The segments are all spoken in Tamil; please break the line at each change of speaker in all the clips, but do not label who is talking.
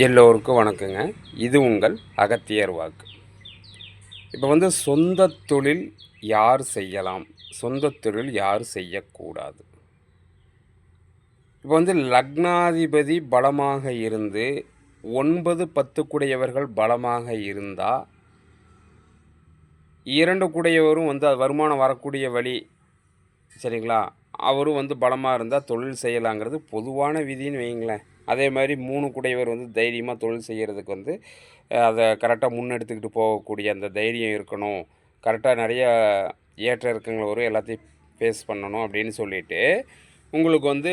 எல்லோருக்கும் வணக்கங்க. இது உங்கள் அகத்தியர் வாக்கு. இப்போ வந்து சொந்த தொழில் யார் செய்யலாம்? சொந்த தொழில் யார் செய்யக்கூடாது? இப்போ வந்து லக்னாதிபதி பலமாக இருந்து ஒன்பது பத்து குடையவர்கள் பலமாக இருந்தால் இரண்டு குடையவரும் வந்து அது வருமானம் வரக்கூடிய வழி சரிங்களா? அவரும் வந்து பலமாக இருந்தால் தொழில் செய்யலாங்கிறது பொதுவான விதின்னு வைங்களேன் அதே மாதிரி மூணு குடையவர் வந்து தைரியமாக தொழில் செய்கிறதுக்கு வந்து அதை கரெக்டாக முன்னெடுத்துக்கிட்டு போகக்கூடிய அந்த தைரியம் இருக்கணும். கரெக்டாக நிறையா ஏற்ற இறக்கங்கள் வரும் எல்லாத்தையும் ஃபேஸ் பண்ணணும் அப்படின்னு சொல்லிட்டு உங்களுக்கு வந்து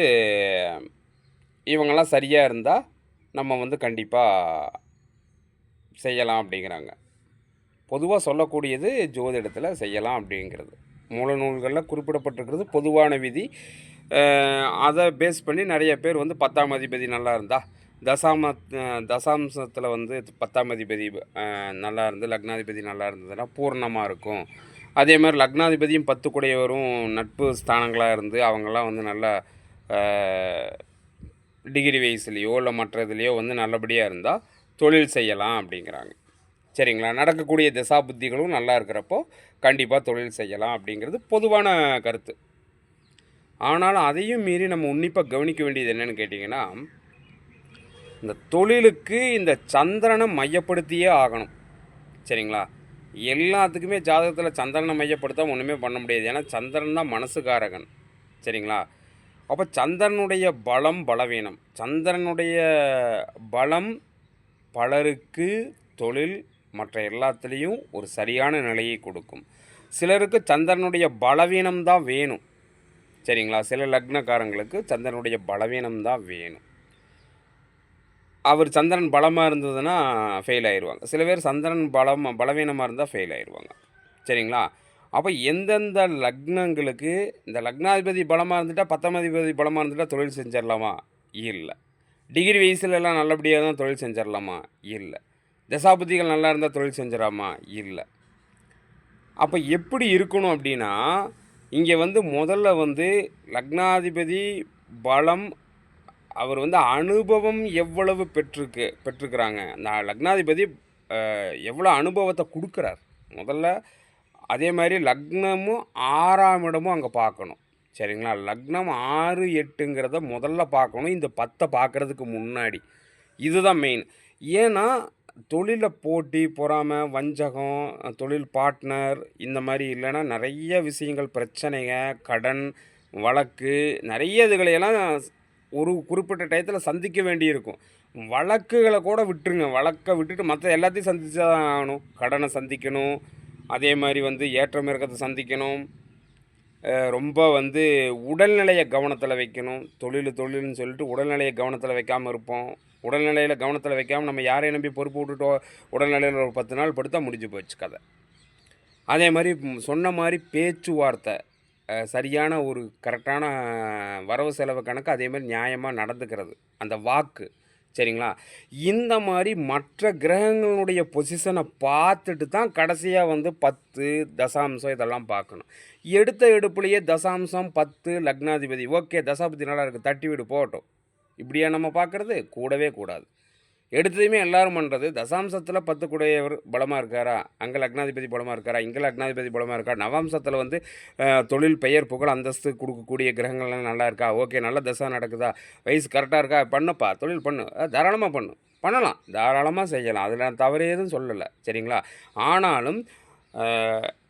இவங்கெல்லாம் சரியாக இருந்தால் நம்ம வந்து கண்டிப்பாக செய்யலாம் அப்படிங்கிறாங்க. பொதுவாக சொல்லக்கூடியது ஜோதிடத்தில் செய்யலாம் அப்படிங்கிறது. மூல நூல்களில் குறிப்பிடப்பட்டிருக்கிறது பொதுவான விதி அதை பேஸ் பண்ணி நிறைய பேர் வந்து பத்தாம் அதிபதி நல்லா இருந்தால் தசாம தசாம்சத்தில் வந்து பத்தாம் அதிபதி நல்லா இருந்து லக்னாதிபதி நல்லா இருந்ததுன்னா பூர்ணமாக இருக்கும். அதே மாதிரி லக்னாதிபதியும் பத்து கூடையவரும் நட்பு ஸ்தானங்களாக இருந்து அவங்கெல்லாம் வந்து நல்லா டிகிரி வயசுலேயோ இல்லை மற்ற இதுலேயோ வந்து நல்லபடியாக இருந்தால் தொழில் செய்யலாம் அப்படிங்கிறாங்க. சரிங்களா? நடக்கக்கூடிய திசா புத்திகளும் நல்லா இருக்கிறப்போ கண்டிப்பாக தொழில் செய்யலாம் அப்படிங்கிறது பொதுவான கருத்து. ஆனாலும் அதையும் மீறி நம்ம உன்னிப்பாக கவனிக்க வேண்டியது என்னென்னு கேட்டிங்கன்னா இந்த தொழிலுக்கு இந்த சந்திரனை மையப்படுத்தியே ஆகணும். சரிங்களா? எல்லாத்துக்குமே ஜாதகத்தில் சந்திரனை மையப்படுத்த ஒன்றுமே பண்ண முடியாது. ஏன்னா சந்திரன் தான் மனசுக்காரகன். சரிங்களா? அப்போ சந்திரனுடைய பலம் பலவீனம். சந்திரனுடைய பலம் பலருக்கு தொழில் மற்ற எல்லாத்துலேயும் ஒரு சரியான நிலையை கொடுக்கும். சிலருக்கு சந்திரனுடைய பலவீனம் தான் வேணும். சரிங்களா? சில லக்னக்காரங்களுக்கு சந்திரனுடைய பலவீனம் தான் வேணும். அவர் சந்திரன் பலமாக இருந்ததுன்னா ஃபெயில் ஆயிடுவாங்க சில பேர் சந்திரன் பலம் பலவீனமாக இருந்தால் ஃபெயில் ஆயிடுவாங்க சரிங்களா? அப்போ எந்தெந்த லக்னங்களுக்கு இந்த லக்னாதிபதி பலமாக இருந்துட்டால் பத்தாம் அதிபதி பலமாக இருந்துட்டால் தொழில் செஞ்சிடலாமா இல்லை. டிகிரி வயசுலலாம் நல்லபடியாக தான் தொழில் செஞ்சிடலாமா இல்லை. தசாபதிகள் நல்லா இருந்தால் தொழில் செஞ்சிடலாமா இல்லை. அப்போ எப்படி இருக்கணும் அப்படின்னா இங்கே வந்து முதல்ல வந்து லக்னாதிபதி பலம் அவர் வந்து அனுபவம் எவ்வளவு பெற்றிருக்கு பெற்றிருக்கிறாங்க. நான் லக்னாதிபதி எவ்வளோ அனுபவத்தை கொடுக்குறார். முதல்ல அதே மாதிரி லக்னமும் ஆறாம் இடமும் அங்கே பார்க்கணும். சரிங்களா? லக்னம் ஆறு எட்டுங்கிறத முதல்ல பார்க்கணும். இந்த பத்தை பார்க்குறதுக்கு முன்னாடி. இதுதான் மெயின் ஏன்னா தொழிலில் போட்டி பொறாமை வஞ்சகம் தொழில் பார்ட்னர் இந்த மாதிரி இல்லைன்னா நிறைய விஷயங்கள் பிரச்சனைங்க கடன் வழக்கு நிறைய இதுகளையெல்லாம் ஒரு குறிப்பிட்ட டயத்தில் சந்திக்க வேண்டியிருக்கும். வழக்குகளை கூட விட்டுருங்க. வழக்கை விட்டுட்டு மற்ற எல்லாத்தையும் சந்திச்சு தான் ஆகணும். கடனை சந்திக்கணும். அதே மாதிரி வந்து ஏற்றம் இறக்கத்தை சந்திக்கணும். ரொம்ப வந்து உடல்நிலையை கவனத்தில் வைக்கணும். தொழில் தொழில்னு சொல்லிட்டு உடல்நிலையை கவனத்தில் வைக்காமல் இருப்போம். உடல்நிலையில் கவனத்தில் வைக்காமல் நம்ம யாரையும் நம்பி பொறுப்பு விட்டுட்டோ உடல்நிலையில் ஒரு பத்து நாள் படுத்தால் முடிஞ்சு போச்சு கதை. அதே மாதிரி சொன்ன மாதிரி பேச்சுவார்த்தை சரியான ஒரு கரெக்டான வரவு செலவு கணக்கு அதே மாதிரி நியாயமாக நடந்துக்கிறது. அந்த வாக்கு சரிங்களா? இந்த மாதிரி மற்ற கிரகங்களுடைய பொசிஷனை பார்த்துட்டு தான் கடைசியாக வந்து பத்து தசாம்சம் இதெல்லாம் பார்க்கணும். எடுத்த எடுப்புலையே தசாம்சம் பத்து லக்னாதிபதி ஓகே தசாபதி நல்லா இருக்குது தட்டி வீடு போகட்டும். இப்படியா நம்ம பார்க்குறது? கூடவே கூடாது. எடுத்ததையுமே எல்லாரும் பண்ணுறது தசாம்சத்தில் பத்து குடையவர் பலமாக இருக்காரா? அங்கே லக்னாதிபதி பலமாக இருக்காரா? இங்கே லக்னாதிபதி பலமாக இருக்கா? நவாம்சத்தில் வந்து தொழில் பெயர் புகழ் அந்தஸ்து கொடுக்கக்கூடிய கிரகங்கள்லாம் நல்லா இருக்கா? ஓகே நல்ல தசா நடக்குதா? வயசு கரெக்டாக இருக்கா? பண்ணுப்பா. தொழில் பண்ணு. தாராளமாக பண்ணு. பண்ணலாம். தாராளமாக செய்யலாம். அதில் நான் தவறு எதுவும் சொல்லலை. சரிங்களா? ஆனாலும்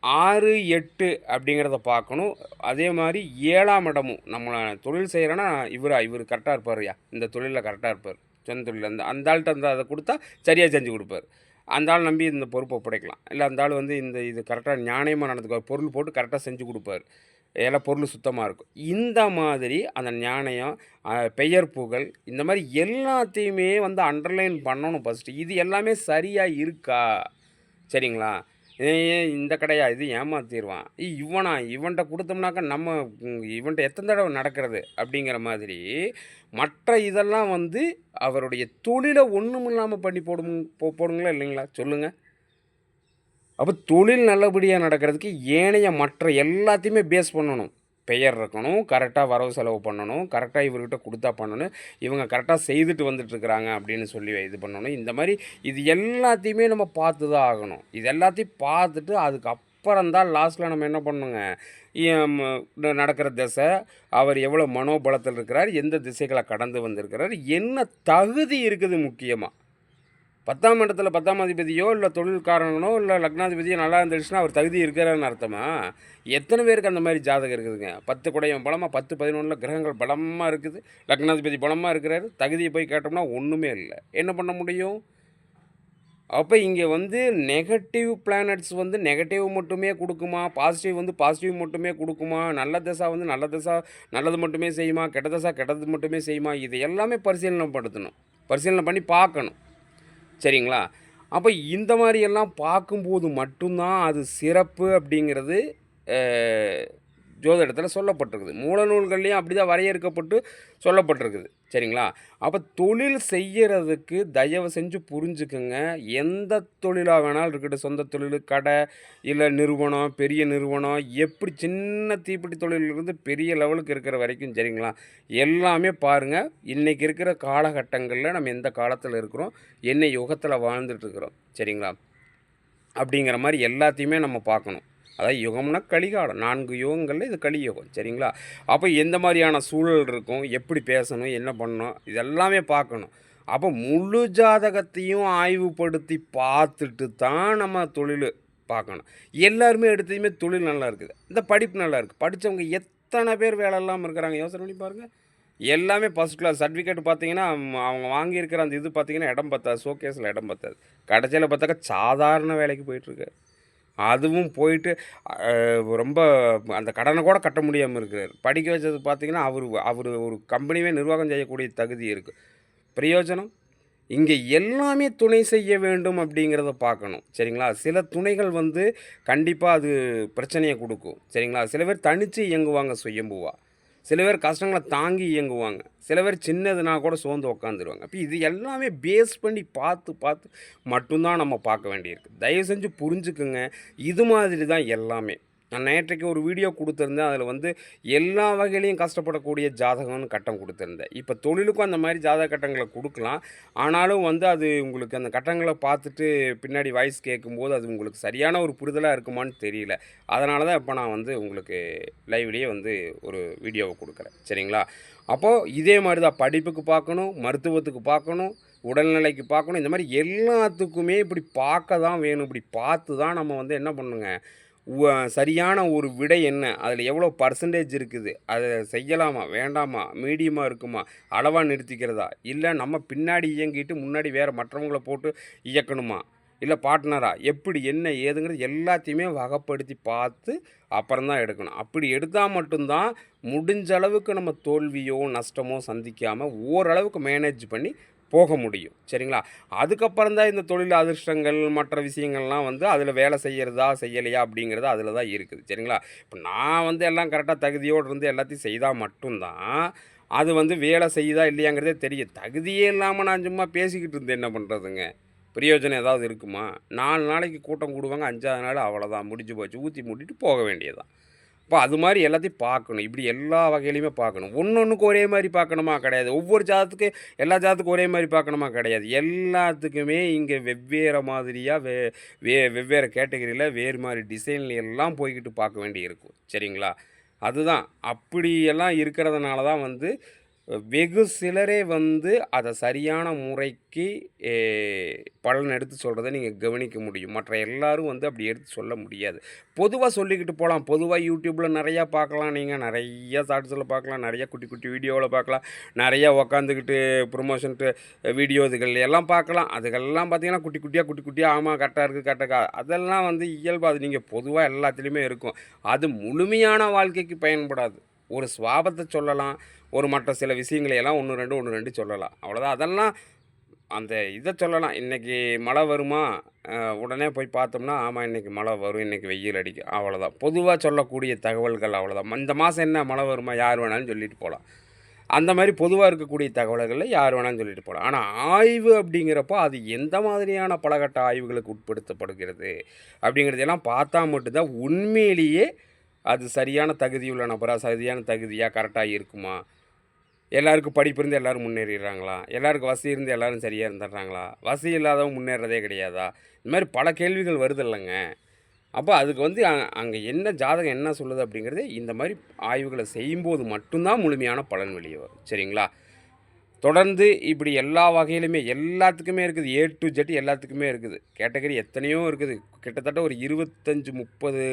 ஆறு எட்டு அப்படிங்கிறத பார்க்கணும். அதே மாதிரி ஏழாம் இடமும் நம்ம தொழில் செய்கிறோன்னா இவரா இவர் கரெக்டாக இருப்பார்யா இந்த தொழிலில் கரெக்டாக இருப்பார். சொந்த தொழில் அந்த அந்த ஆள்கிட்ட அந்த அதை கொடுத்தா சரியாக செஞ்சு கொடுப்பார். அந்த ஆள் நம்பி இந்த பொறுப்பை படைக்கலாம் இல்லை அந்த ஆள் வந்து இந்த இது கரெக்டாக நியாயமாக நடந்துக்குவார் பொருள் போட்டு கரெக்டாக செஞ்சு கொடுப்பார். எல்லாம் பொருள் சுத்தமாக இருக்கும். இந்த மாதிரி அந்த ஞானயம் பெயர் புகழ் இந்த மாதிரி எல்லாத்தையுமே வந்து அண்டர்லைன் பண்ணணும் ஃபஸ்ட்டு இது எல்லாமே சரியாக இருக்கா? சரிங்களா? ஏன் இந்த கடையா? இது ஏமாத்திடுவான் இ- இவனா? இவன்கிட்ட கொடுத்தோம்னாக்கா நம்ம இவன்கிட்ட எத்தனை தடவை நடக்கிறது? அப்படிங்கிற மாதிரி மற்ற இதெல்லாம் வந்து அவருடைய தொழிலை ஒன்றும் இல்லாமல் பண்ணி போடும் போ போடுங்களா இல்லைங்களா? சொல்லுங்கள் அப்போ தொழில் நல்லபடியாக நடக்கிறதுக்கு ஏனைய மற்ற எல்லாத்தையுமே பேஸ் பண்ணணும். பெயர் இருக்கணும் கரெக்டாக வரவு செலவு பண்ணணும் கரெக்டாக இவர்கிட்ட கொடுத்தா பண்ணணும் இவங்க கரெக்டாக செய்துட்டு வந்துட்டுருக்குறாங்க அப்படின்னு சொல்லி இது பண்ணணும். இந்த மாதிரி இது எல்லாத்தையுமே நம்ம பார்த்து தான் ஆகணும். இது எல்லாத்தையும் பார்த்துட்டு அதுக்கப்புறம் தான் லாஸ்ட்டில் நம்ம என்ன பண்ணணுங்க? ந- நடக்கிற திசை அவர் எவ்வளோ மனோபலத்தில் இருக்கிறார் எந்த திசைகளை கடந்து வந்திருக்கிறார் என்ன தகுதி இருக்குது முக்கியமாக பத்தாம் இடத்துல பத்தாம் அதிபதியோ இல்லை தொழில்காரனோ இல்லை லக்னாதிபதியோ நல்லா இருந்துச்சுன்னா அவர் தகுதி இருக்கிறான்னு அர்த்தமா? எத்தனை பேருக்கு அந்த மாதிரி ஜாதகம் இருக்குதுங்க? பத்து குடையம் பலமாக பத்து பதினொன்றில் கிரகங்கள் பலமாக இருக்குது. லக்னாதிபதி பலமாக இருக்கிறாரு. தகுதியை போய் கேட்டோம்னா ஒன்றுமே இல்லை. என்ன பண்ண முடியும்? அப்போ இங்கே வந்து நெகட்டிவ் பிளானட்ஸ் வந்து நெகட்டிவ் மட்டுமே கொடுக்குமா? பாசிட்டிவ் வந்து பாசிட்டிவ் மட்டுமே கொடுக்குமா? நல்ல தசா வந்து நல்ல தசா நல்லது மட்டுமே செய்யுமா? கெட்ட தசா கெட்டது மட்டுமே செய்யுமா? இது எல்லாமே பரிசீலனை படுத்தணும். பரிசீலனை பண்ணி பார்க்கணும். சரிங்களா? அப்போ இந்த மாதிரியெல்லாம் பார்க்கும்போது மட்டும்தான் அது சிறப்பு அப்படிங்கிறது ஜோதிடத்தில் சொல்லப்பட்டிருக்குது. மூல நூல்கள்லேயும் அப்படி தான் வரையறுக்கப்பட்டு சொல்லப்பட்டிருக்குது. சரிங்களா? அப்போ தொழில் செய்கிறதுக்கு தயவு செஞ்சு புரிஞ்சுக்குங்க. எந்த தொழிலாக வேணாலும் இருக்கட்டும். சொந்த தொழில் கடை இல்லை நிறுவனம் பெரிய நிறுவனம் எப்படி சின்ன தீப்பெட்டி தொழிலிருந்து பெரிய லெவலுக்கு இருக்கிற வரைக்கும் சரிங்களா? எல்லாமே பாருங்கள் இன்றைக்கி இருக்கிற காலகட்டங்களில் நம்ம எந்த காலத்தில் இருக்கிறோம்? என்ன யுகத்தில் வாழ்ந்துட்டுருக்குறோம் சரிங்களா? அப்படிங்கிற மாதிரி எல்லாத்தையுமே நம்ம பார்க்கணும். அதாவது யுகம்னா கலிகாலம். நான்கு யுகங்களில் இது கலியுகம். சரிங்களா? அப்போ எந்த மாதிரியான சூழல் இருக்கும்? எப்படி பேசணும்? என்ன பண்ணணும்? இதெல்லாமே பார்க்கணும். அப்போ முழு ஜாதகத்தையும் ஆய்வுபடுத்தி பார்த்துட்டு தான் நம்ம தொழில் பார்க்கணும். எல்லாருமே எடுத்ததுமே தொழில் நல்லா இருக்குது. இந்த படிப்பு நல்லா இருக்குது படித்தவங்க எத்தனை பேர் வேலை இல்லாமல் இருக்கிறாங்க? யோசனை பண்ணி பாருங்கள் எல்லாமே ஃபஸ்ட் கிளாஸ் சர்டிஃபிகேட் பார்த்தீங்கன்னா அவங்க- அவங்க வாங்கியிருக்கிற அந்த இது பார்த்தீங்கன்னா இடம் பத்தாது. ஷோகேஸில் இடம் பத்தாது. கடைசியில் பார்த்தாக்கா சாதாரண வேலைக்கு போயிட்டுருக்கு. அதுவும் போயிட்டு ரொம்ப அந்த கடனை கூட கட்ட முடியாமல் இருக்கிறார். படிக்க வச்சது பார்த்தீங்கன்னா அவர் அவர் ஒரு கம்பெனியே நிர்வாகம் செய்யக்கூடிய தகுதி இருக்குது பிரயோஜனம்? இங்கே எல்லாமே துணை செய்ய வேண்டும் அப்படிங்கிறத பார்க்கணும். சரிங்களா? சில துணைகள் வந்து கண்டிப்பாக அது பிரச்சனையை கொடுக்கும். சரிங்களா? சில பேர் தனித்து இயங்குவாங்க சுயம்புவா. சில பேர் கஷ்டங்களை தாங்கி இயங்குவாங்க. சில பேர் சின்னதுனா கூட சோர்ந்து உக்காந்துருவாங்க. அப்போ இது எல்லாமே பேஸ் பண்ணி பார்த்து பார்த்து மட்டும்தான் நம்ம பார்க்க வேண்டியிருக்கு. தயவு செஞ்சு புரிஞ்சுக்குங்க. இது மாதிரி தான் எல்லாமே. நான் நேற்றைக்கு ஒரு வீடியோ கொடுத்துருந்தேன். அதில் வந்து எல்லா வகையிலையும் கஷ்டப்படக்கூடிய ஜாதகம்னு கட்டம் கொடுத்துருந்தேன். இப்போ தொழிலுக்கும் அந்த மாதிரி ஜாதக கட்டங்களை கொடுக்கலாம். ஆனாலும் வந்து அது உங்களுக்கு அந்த கட்டங்களை பார்த்துட்டு பின்னாடி வாய்ஸ் கேட்கும்போது அது உங்களுக்கு சரியான ஒரு புரிதலாக இருக்குமான்னு தெரியல. அதனால தான் இப்போ நான் வந்து உங்களுக்கு லைவ்லேயே வந்து ஒரு வீடியோவை கொடுக்குறேன். சரிங்களா? அப்போது இதே மாதிரி தான் படிப்புக்கு பார்க்கணும் மருத்துவத்துக்கு பார்க்கணும் உடல்நிலைக்கு பார்க்கணும். இந்த மாதிரி எல்லாத்துக்குமே இப்படி பார்க்க தான் வேணும். இப்படி பார்த்து தான் நம்ம வந்து என்ன பண்ணுங்க சரியான ஒரு விடை என்ன? அதில் எவ்வளோ பர்சன்டேஜ் இருக்குது? அதை செய்யலாமா? வேண்டாமா? மீடியமாக இருக்குமா? அளவாக நிறுத்திக்கிறதா? இல்லை நம்ம பின்னாடி இயங்கிட்டு முன்னாடி வேறு மற்றவங்களை போட்டு இயக்கணுமா? இல்லை பார்ட்னரா எப்படி? என்ன? ஏதுங்கிறது எல்லாத்தையுமே வகைப்படுத்தி பார்த்து அப்புறம் தான் எடுக்கணும். அப்படி எடுத்தால் மட்டும்தான் முடிஞ்ச அளவுக்கு நம்ம தோல்வியோ நஷ்டமோ சந்திக்காமல் ஓரளவுக்கு மேனேஜ் பண்ணி போக முடியும். சரிங்களா? அதுக்கப்புறம் தான் இந்த தொழில் அதிர்ஷ்டங்கள் மற்ற விஷயங்கள்லாம் வந்து அதில் வேலை செய்கிறதா செய்யலையா அப்படிங்கிறது அதில் தான் இருக்குது. சரிங்களா? இப்போ நான் வந்து எல்லாம் கரெக்டாக தகுதியோடு இருந்து எல்லாத்தையும் செய்தால் மட்டும்தான் அது வந்து வேலை செய்யுதா இல்லையாங்கிறதே தெரியும். தகுதியே இல்லாமல் நான் சும்மா பேசிக்கிட்டு இருந்தேன். என்ன பண்ணுறதுங்க பிரயோஜனம் ஏதாவது இருக்குமா? நாலு நாளைக்கு கூட்டம் கூடுவாங்க. அஞ்சாவது நாள் அவ்வளோதான் முடிஞ்சு போச்சு. ஊற்றி மூட்டிட்டு போக வேண்டியதுதான். இப்போ அது மாதிரி எல்லாத்தையும் பார்க்கணும். இப்படி எல்லா வகையிலையுமே பார்க்கணும். ஒன்று ஒன்றுக்கு ஒரே மாதிரி பார்க்கணுமா? கிடையாது. ஒவ்வொரு ஜாதத்துக்கு எல்லா ஜாதத்துக்கும் ஒரே மாதிரி பார்க்கணுமா? கிடையாது. எல்லாத்துக்குமே இங்கே வெவ்வேறு மாதிரியாக வே வே வெவ்வேறு கேட்டகரியில் வேறு மாதிரி டிசைன்ல எல்லாம் போய்கிட்டு பார்க்க வேண்டி இருக்கும் சரிங்களா? அதுதான். அப்படியெல்லாம் இருக்கிறதுனால தான் வந்து வெகு சிலரே வந்து அதை சரியான முறைக்கு பலன் எடுத்து சொல்கிறத நீங்கள் கவனிக்க முடியும். மற்ற எல்லாரும் வந்து அப்படி எடுத்து சொல்ல முடியாது. பொதுவாக சொல்லிக்கிட்டு போகலாம் பொதுவாக யூடியூப்பில் நிறையா பார்க்கலாம். நீங்கள் நிறைய ஷார்ட்ஸில் பார்க்கலாம். நிறைய குட்டி குட்டி வீடியோவில் பார்க்கலாம். நிறையா உக்காந்துக்கிட்டு ப்ரொமோஷன்ட்டு வீடியோ இதுகள் எல்லாம் பார்க்கலாம். அதுகெல்லாம் பார்த்தீங்கன்னா குட்டி குட்டியாக குட்டி குட்டியாக ஆமாம் கரெக்டாக இருக்குது கரெக்டாக அதெல்லாம் வந்து இயல்பு அது நீங்கள் பொதுவாக எல்லாத்துலேயுமே இருக்கும். அது முழுமையான வாழ்க்கைக்கு பயன்படாது. ஒரு சுவாபத்தை சொல்லலாம். ஒரு மற்ற சில விஷயங்களை எல்லாம் ஒன்று ரெண்டு ஒன்று ரெண்டு சொல்லலாம். அவ்வளோதான் அதெல்லாம் அந்த இதை சொல்லலாம். இன்றைக்கி மழை வருமா? உடனே போய் பார்த்தோம்னா ஆமாம் இன்றைக்கி மழை வரும். இன்றைக்கி வெயில் அடிக்கும். அவ்வளோதான் பொதுவாக சொல்லக்கூடிய தகவல்கள் அவ்வளோதான் இந்த மாதம் என்ன மழை வருமா? யார் வேணாலும் சொல்லிட்டு போகலாம். அந்த மாதிரி பொதுவாக இருக்கக்கூடிய தகவல்களில் யார் வேணாலும் சொல்லிட்டு போகலாம். ஆனால் ஆய்வு அப்படிங்கிறப்போ அது எந்த மாதிரியான பலகட்ட ஆய்வுகளுக்கு உட்படுத்தப்படுகிறது அப்படிங்கிறதெல்லாம் பார்த்தா மட்டும்தான் உண்மையிலேயே அது சரியான தகுதியுள்ள நபராக சரியான தகுதியாக கரெக்டாக இருக்குமா? எல்லாருக்கும் படிப்பு இருந்து எல்லோரும் முன்னேறிடுறாங்களா? எல்லாருக்கும் வசதி இருந்து எல்லோரும் சரியாக இருந்துடுறாங்களா? வசதி இல்லாதவங்க முன்னேறதே கிடையாதா? இந்த மாதிரி பல கேள்விகள் வருது இல்லைங்க. அப்போ அதுக்கு வந்து அங்கே என்ன ஜாதகம் என்ன சொல்லுது அப்படிங்கிறது இந்த மாதிரி ஆய்வுகளை செய்யும்போது மட்டும்தான் முழுமையான பலன் வெளியே வரும். சரிங்களா? தொடர்ந்து இப்படி எல்லா வகையிலுமே எல்லாத்துக்குமே இருக்குது. ஏ டு ஜெட் எல்லாத்துக்குமே இருக்குது. கேட்டகரி எத்தனையோ இருக்குது. கிட்டத்தட்ட ஒரு இருபத்தஞ்சி முப்பது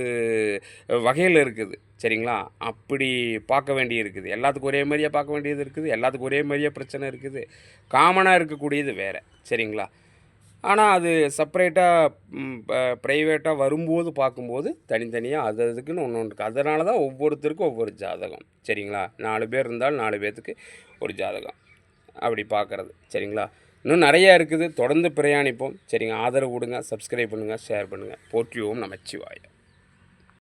வகையில் இருக்குது. சரிங்களா? அப்படி பார்க்க வேண்டியது இருக்குது. எல்லாத்துக்கும் ஒரே மாதிரியாக பார்க்க வேண்டியது இருக்குது. எல்லாத்துக்கும் ஒரே மாதிரியாக பிரச்சனை இருக்குது. காமனாக இருக்கக்கூடியது வேறு. சரிங்களா? ஆனால் அது செப்பரேட்டாக ப்ரைவேட்டாக வரும்போது பார்க்கும்போது தனித்தனியாக அது அதுக்குன்னு ஒன்று ஒன்று இருக்குது அதனால தான் ஒவ்வொருத்தருக்கும் ஒவ்வொரு ஜாதகம். சரிங்களா? நாலு பேர் இருந்தாலும் நாலு பேர்த்துக்கு ஒரு ஜாதகம். அப்படி பார்க்குறது. சரிங்களா? இன்னும் நிறையா இருக்குது. தொடர்ந்து பிரயாணிப்போம். சரிங்க. ஆதரவு கொடுங்க. சப்ஸ்கிரைப் பண்ணுங்கள் ஷேர் பண்ணுங்கள் போற்றியோம் நமச்சிவாயம்.